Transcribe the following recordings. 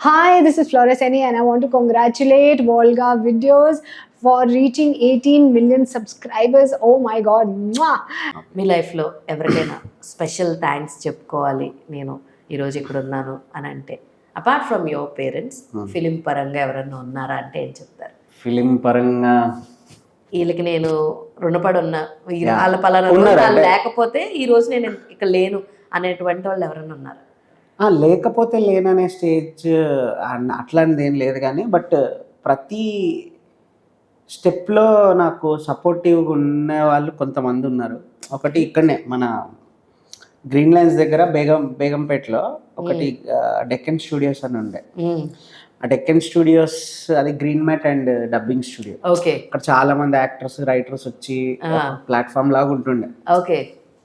Hi, this is Floreseni, and I want to congratulate Volga Videos for reaching 18 million subscribers. Oh my god. Mwah. మీ లైఫ్లో ఎవరికైనా special thanks చెప్పుకోవాలి నేను ఈరోజు ఇక్కడ ఉన్నాను అని అంటే apart from your parents film పరంగా ఎవరైనా ఉన్నారా అంటే ఏం చెప్తారు ఫిలిం పరంగా వీళ్ళకి నేను రుణపడి ఉన్నా వాళ్ళ పలానా లేకపోతే ఈ రోజు నేను ఇక్కడ లేను అనేటువంటి వాళ్ళు ఎవరైనా ఉన్నారు లేకపోతే లేననే స్టేజ్ అట్లాంటిది ఏం లేదు కానీ బట్ ప్రతి స్టెప్లో నాకు సపోర్టివ్గా ఉన్న వాళ్ళు కొంతమంది ఉన్నారు. ఒకటి ఇక్కడనే మన గ్రీన్ లైన్స్ దగ్గర బేగం బేగంపేటలో ఒకటి డెక్కన్ స్టూడియోస్ అని ఉండే. ఆ డెక్కన్ స్టూడియోస్ అది green mat and dubbing studio. Okay. అక్కడ చాలా మంది యాక్టర్స్ రైటర్స్ వచ్చి ప్లాట్ఫామ్ లాగా ఉంటుండే. ఓకే.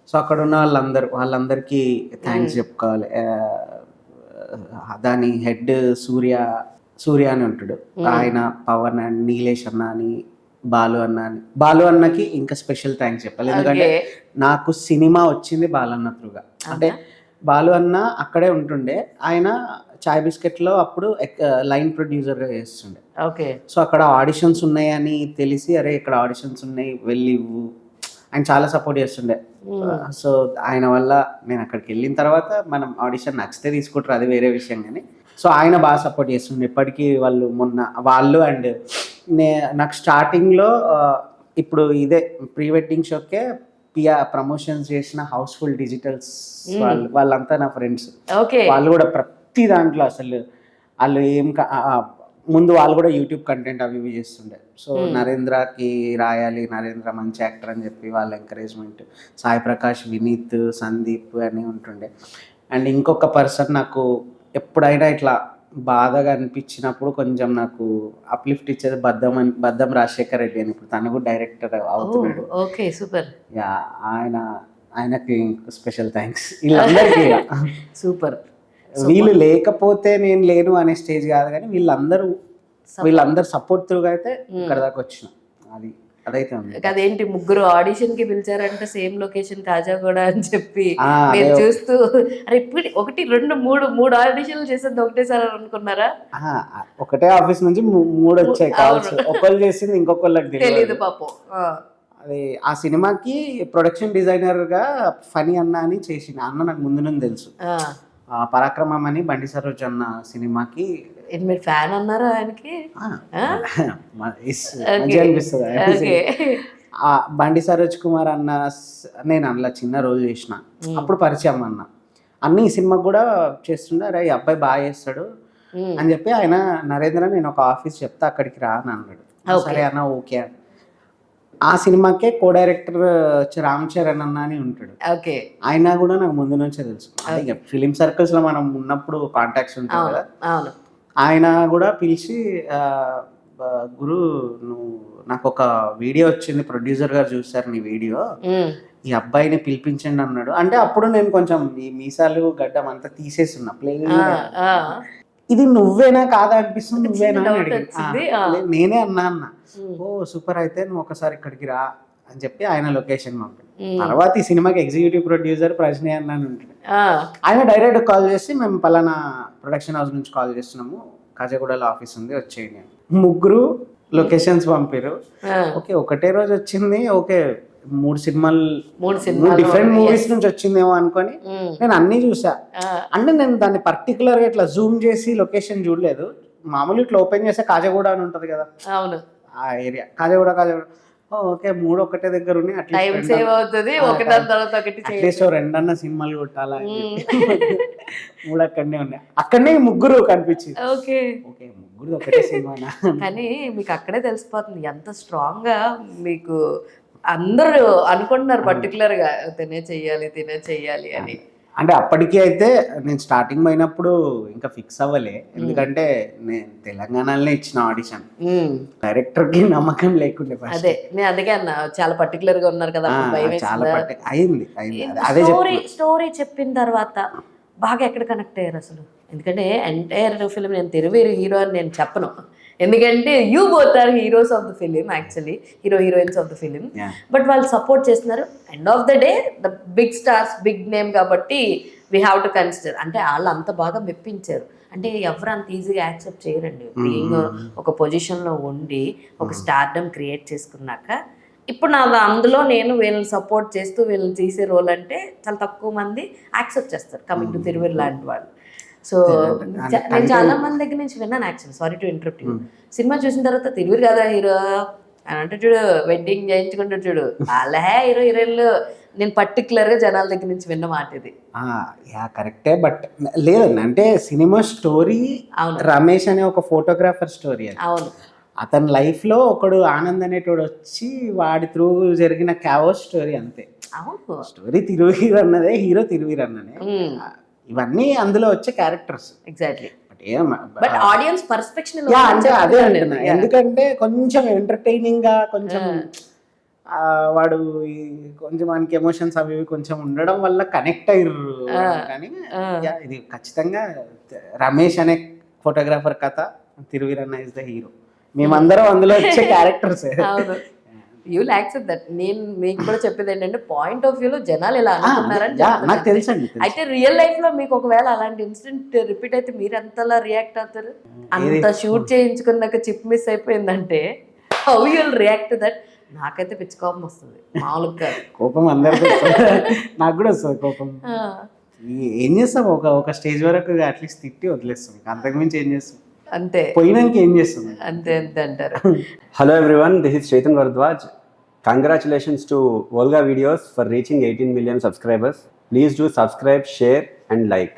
సో అక్కడ ఉన్న వాళ్ళందరూ వాళ్ళందరికీ థ్యాంక్స్ చెప్పుకోవాలి. ఆ, దాని హెడ్ సూర్య సూర్య అని ఉంటాడు. ఆయన పవన్ అండ్ నీలేష్ అన్న అని బాలు అన్న అని. బాలు అన్నకి ఇంకా స్పెషల్ థ్యాంక్స్ చెప్పాలి. ఎందుకంటే నాకు సినిమా వచ్చింది బాలన్న త్రూగా అంటే బాలు అన్న అక్కడే ఉంటుండే. ఆయన చాయ్ బిస్కెట్లో అప్పుడు లైన్ ప్రొడ్యూసర్గా చేస్తుండే. ఓకే సో అక్కడ ఆడిషన్స్ ఉన్నాయని తెలిసి అరే ఇక్కడ ఆడిషన్స్ ఉన్నాయి వెళ్ళి ఆయన చాలా సపోర్ట్ చేస్తుండే. సో ఆయన వల్ల నేను అక్కడికి వెళ్ళిన తర్వాత మనం ఆడిషన్ నచ్చితే తీసుకుంటారు అది వేరే విషయం కానీ. సో ఆయన బాగా సపోర్ట్ చేస్తుండే. ఇప్పటికీ వాళ్ళు మొన్న వాళ్ళు అండ్ నే నాకు స్టార్టింగ్లో ఇప్పుడు ఇదే ప్రీ వెడ్డింగ్ షోకే పియా ప్రమోషన్స్ చేసిన హౌస్ఫుల్ డిజిటల్స్ వాళ్ళు వాళ్ళంతా నా ఫ్రెండ్స్ ఓకే. వాళ్ళు కూడా ప్రతి దాంట్లో అసలు వాళ్ళు ఏం ముందు వాళ్ళు కూడా యూట్యూబ్ కంటెంట్ అవి ఇవి చేస్తుండే. సో నరేంద్రకి రాయాలి నరేంద్ర మంచి యాక్టర్ అని చెప్పి వాళ్ళ ఎంకరేజ్మెంట్ సాయి ప్రకాష్ వినీత్ సందీప్ అని ఉంటుండే. అండ్ ఇంకొక పర్సన్ నాకు ఎప్పుడైనా ఇట్లా బాధగా అనిపించినప్పుడు కొంచెం నాకు అప్లిఫ్ట్ ఇచ్చేది బద్దం అని బద్దం రాజశేఖర్ రెడ్డి అని. ఇప్పుడు తను కూడా డైరెక్టర్ అవుతున్నాడు. ఓకే సూపర్ యా ఆయన ఆయనకి స్పెషల్ థ్యాంక్స్ వీళ్ళందరికీ సూపర్ వీళ్ళు లేకపోతే నేను లేను అనే స్టేజ్ కాదు కానీ వీళ్ళందరూ వీళ్ళందరూ సపోర్ట్ త్రూగా అయితే ఇక్కడ దాకా వచ్చిన. అది అదైతే అదేంటి ముగ్గురు ఆడిషన్కి పిలిచారంటే సేమ్ లొకేషన్ కాజాగూడ అని చెప్పి మీరు. చూస్తూ అరే ఇప్పుడు ఒకటి రెండు మూడు మూడు ఆడిషన్లు చేసేది ఒకటేసారి అని అనుకున్నారా? ఒకటే ఆఫీస్ నుంచి మూడు వచ్చాయి అవును. ఒకళ్ళు చేసింది ఇంకొకళ్ళకి తెలియదు. పాపం. అది ఆ సినిమాకి ప్రొడక్షన్ డిజైనర్గా ఫనీ అన్న అని చేసిన అన్న నాకు ముందు నుండి తెలుసు. పరాక్రమం అని బండి సరోజ్ అన్న సినిమాకి మీరు ఫ్యాన్ అన్నారా ఆయనకి. అనిపిస్తుంది. బండి సరోజ్ కుమార్ అన్న నేను అందులో చిన్న రోల్ చేసిన. అప్పుడు పరిచయం అన్న. అన్ని ఈ సినిమాకి కూడా చేస్తుండే అరే ఈ అబ్బాయి బాగా చేస్తాడు ఉమ్. అని చెప్పి ఆయన నరేంద్ర నేను ఒక ఆఫీస్ చెప్తా అక్కడికి రా అని అన్నాడు. సరే అన్న ఓకే అని. ఆ సినిమాకే కో డైరెక్టర్ రామ్ చరణ్ అన్న అని ఉంటాడు. ఓకే. ఆయన కూడా నాకు ముందు నుంచే తెలుసు. ఫిలిం సర్కిల్స్లో మనం ఉన్నప్పుడు కాంటాక్ట్స్ ఉంటాయి కదా. ఆయన కూడా పిలిచి గురు నువ్వు నాకు ఒక వీడియో వచ్చింది ప్రొడ్యూసర్ గారు చూసారు నీ వీడియో. ఈ అబ్బాయిని పిలిపించండి అన్నాడు. అంటే అప్పుడు నేను కొంచెం ఈ మీసాలు గడ్డం అంతా తీసేస్తున్నా ప్లే. ఇది నువ్వేనా కాదా అనిపిస్తుంది నువ్వేనా అని నేనే అన్నా అన్న. ఓ సూపర్ అయితే నువ్వు ఒకసారి ఇక్కడికి రా అని చెప్పి ఆయన లొకేషన్ పంపాడు. తర్వాత ఈ సినిమాకి ఎగ్జిక్యూటివ్ ప్రొడ్యూసర్ ప్రశ్న అన్న అని ఉంటాడు. ఆయన డైరెక్ట్ కాల్ చేసి మేము పలానా ప్రొడక్షన్ హౌస్ నుంచి కాల్ చేస్తున్నాము కాజాగూడలో ఆఫీస్ ఉంది వచ్చేయండి. ముగ్గురు లొకేషన్స్ పంపారు. ఓకే ఒకటే రోజు వచ్చింది ఓకే మూడు సినిమాలు మూడు సినిమాలు డిఫరెంట్. మూవీస్ నుంచి వచ్చిందేమో అనుకొని ఉమ్. నేను అన్నీ చూసా. అంటే నేను దాన్ని పర్టికులర్గా ఇట్లా జూమ్ చేసి లొకేషన్ చూడలేదు. మామూలు ఇట్లా ఓపెన్ చేస్తే కాజాగూడ అని ఉంటది కదా. అవును. ఆ ఏరియా కాజాగూడ కాజాగూడ. ఓకే మూడు ఒకటే దగ్గర ఉన్నాయి టైం సేవ్ అవుతుంది ఒకదాని తర్వాత ఒకటి చేయాలి అట్లీస్ట్ రెండన్న సినిమాలు కొట్టాలా చెప్పి. మూడు అక్కడనే ఉన్నాయి. అక్కడనే ముగ్గురు కనిపించింది. ఓకే. ఓకే ముగ్గురు ఒకటే సినిమానా? కానీ మీకు అక్కడే తెలిసిపోతుంది ఎంత స్ట్రాంగ్గా మీకు అందరూ అనుకుంటున్నారు పర్టికులర్గా తినే చెయ్యాలి తినే చెయ్యాలి అని. అంటే అప్పటికి అయితే నేను స్టార్టింగ్ పోయినప్పుడు ఇంకా ఫిక్స్ అవ్వలే. ఎందుకంటే నేను తెలంగాణలోనే ఇచ్చిన ఆడిషన్. డైరెక్టర్కి నమ్మకం లేకుండే. అదే నేను అందుకే అన్న చాలా పర్టికులర్గా ఉన్నారు కదా చాలా అయింది అయింది. అదే- స్టోరీ స్టోరీ చెప్పిన తర్వాత బాగా ఎక్కడ కనెక్ట్ అయ్యారు అసలు? ఎందుకంటే ఎంటైర్ ఫిలిం నేను తెరువేరు హీరో అని నేను చెప్పను. ఎందుకంటే you both are heroes of the film actually hero heroines of the film. But వాళ్ళు సపోర్ట్ చేస్తున్నారు. End of the day the big stars big name కాబట్టి వీ హ్యావ్ టు కన్సిడర్ అంటే వాళ్ళు అంత బాగా మెప్పించారు. అంటే ఎవరు అంత ఈజీగా యాక్సెప్ట్ చేయరండి. బీయింగ్ ఒక పొజిషన్లో ఉండి ఒక స్టార్డమ్ క్రియేట్ చేసుకున్నాక ఇప్పుడు నా అందులో నేను వీళ్ళని సపోర్ట్ చేస్తూ వీళ్ళని తీసే రోల్ అంటే చాలా తక్కువ మంది యాక్సెప్ట్ చేస్తారు. కమింగ్ టు తిరువూరు లాంటి వాళ్ళు. సో నేను చాలా మంది దగ్గర నుంచి విన్నాను యాక్చువల్ సారీ టు ఇంటరప్ట్ సినిమా చూసిన తర్వాత తిరువురు కదా హీరో? అని అంటే చూడు వెడ్డింగ్ చేయించుకుంటాడు చూడు. వాళ్ళే హీరో హీరోయిన్లు. నేను పర్టికులర్గా జనాల దగ్గర నుంచి విన్న మాట ఇది. యా కరెక్టే బట్ లేదండి అంటే సినిమా స్టోరీ. రమేష్ అనే ఒక ఫోటోగ్రాఫర్ స్టోరీ అవును. అతని లైఫ్లో ఒకడు ఆనంద్ అనేటోడు వచ్చి వాడి త్రూ జరిగిన క్యావో స్టోరీ అంతే. అవును. స్టోరీ తిరువీర్ అన్నదే హీరో తిరువీర్ అన్ననే ఇవన్నీ అందులో వచ్చే characters exactly but audience perception yeah అంటే అదే అంటున్నా. ఎందుకంటే కొంచెం ఎంటర్టైనింగ్గా కొంచెం ఆ, వాడు ఈ కొంచెం మనకి ఎమోషన్స్ అవి కొంచెం ఉండడం వల్ల కనెక్ట్ అయ్యారు కానీ ఇది ఖచ్చితంగా రమేష్ అనే ఫోటోగ్రాఫర్ కథ తిరువీరన్న ఇస్ ద హీరో మేమందరం అందులో వచ్చే క్యారెక్టర్స్ యూ యాక్సెప్ట్ దట్ నేను మీకు కూడా చెప్పేది ఏంటంటే పాయింట్ ఆఫ్ వ్యూలో జనాలు ఇలా అనుకుంటున్నారని నాకు. తెలుసండి తెలుసు. అయితే రియల్ లైఫ్లో మీకు ఒకవేళ అలాంటి ఇన్సిడెంట్ రిపీట్ అయితే మీరు ఎంతలా రియాక్ట్ అవుతారు? అంత షూట్ చేయించుకున్నాక చిప్ మిస్ అయిపోయిందంటే హౌ యుల్ రియాక్ట్ దట్ నాకైతే పిచ్చి కోపం వస్తుంది. మామూలుగా. కోపం అందరికీ. నాకు కూడా వస్తుంది కోపం. ఏం చేస్తాం? ఒక ఒక స్టేజ్ వరకు అట్లీస్ట్ తిట్టి వదిలేస్తాం. అంతకుమించి ఏం చేస్తాం? అంతే పోయినాక ఏం చేస్తాం అంతే అంతే అంటారు Hello everyone, this is Chetan Vardwaj. Congratulations to Volga Videos for reaching 18 million subscribers. Please do subscribe, share, and like.